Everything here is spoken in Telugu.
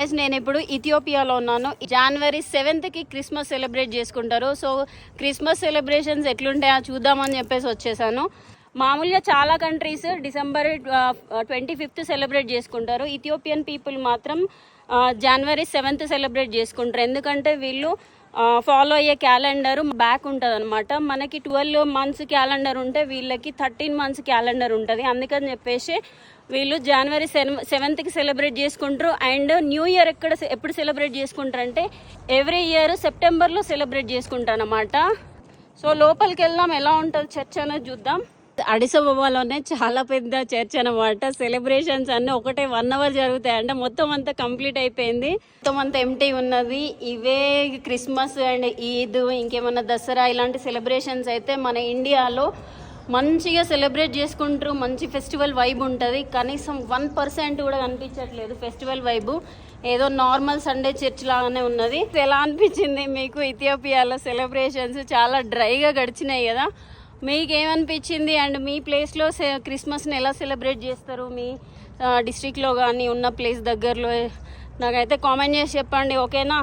నేను ఇప్పుడు ఇథియోపియాలో ఉన్నాను. జనవరి సెవెంత్కి క్రిస్మస్ సెలబ్రేట్ చేసుకుంటారు. సో క్రిస్మస్ సెలబ్రేషన్స్ ఎట్లుంటాయో చూద్దామని చెప్పేసి వచ్చేసాను. మామూలుగా చాలా countries December twenty fifth celebrate చేసుకుంటారు. ఇథియోపియన్ పీపుల్ మాత్రం జనవరి సెవెంత్ సెలబ్రేట్ చేసుకుంటారు. ఎందుకంటే వీళ్ళు ఫాలో అయ్యే క్యాలెండర్ బ్యాక్ ఉంటుంది అనమాట మనకి ట్వెల్వ్ మంత్స్ క్యాలెండర్ ఉంటే వీళ్ళకి థర్టీన్ మంత్స్ క్యాలెండర్ ఉంటుంది. అందుకని చెప్పేసి వీళ్ళు జనవరి సెవెంత్కి సెలబ్రేట్ చేసుకుంటారు. అండ్ న్యూ ఇయర్ ఎక్కడ ఎప్పుడు సెలబ్రేట్ చేసుకుంటారు అంటే ఎవ్రీ ఇయర్ సెప్టెంబర్లో సెలబ్రేట్ చేసుకుంటారు అనమాట సో లోపలికి వెళ్దాం. ఎలా ఉంటుంది చర్చ్ అనేది చూద్దాం. అడిసబాబాలోనే చాలా పెద్ద చర్చ్ అనమాట సెలబ్రేషన్స్ అన్ని ఒకటే వన్ అవర్ జరుగుతాయి అంటే మొత్తం అంతా కంప్లీట్ అయిపోయింది. మొత్తం అంతా ఎంటీ ఉన్నది. ఇవే క్రిస్మస్ అండ్ ఈద్ ఇంకేమన్నా దసరా ఇలాంటి సెలబ్రేషన్స్ అయితే మన ఇండియాలో మంచిగా సెలబ్రేట్ చేసుకుంటారు మంచి ఫెస్టివల్ వైబ్ ఉంటుంది. కనీసం వన్ పర్సెంట్ కూడా కనిపించట్లేదు ఫెస్టివల్ వైబ్ ఏదో నార్మల్ సండే చర్చ్ లాగానే ఉన్నది. ఎలా అనిపించింది మీకు ఇథియోపియాలో సెలబ్రేషన్స్ చాలా డ్రైగా గడిచినాయి కదా. మీకు ఏమనిపించింది అండ్ మీ ప్లేస్లో క్రిస్మస్ని ఎలా సెలబ్రేట్ చేస్తారు? మీ డిస్ట్రిక్ట్లో కానీ ఉన్న ప్లేస్ దగ్గరలో? నాకైతే కామెంట్ చేసి చెప్పండి ఓకేనా?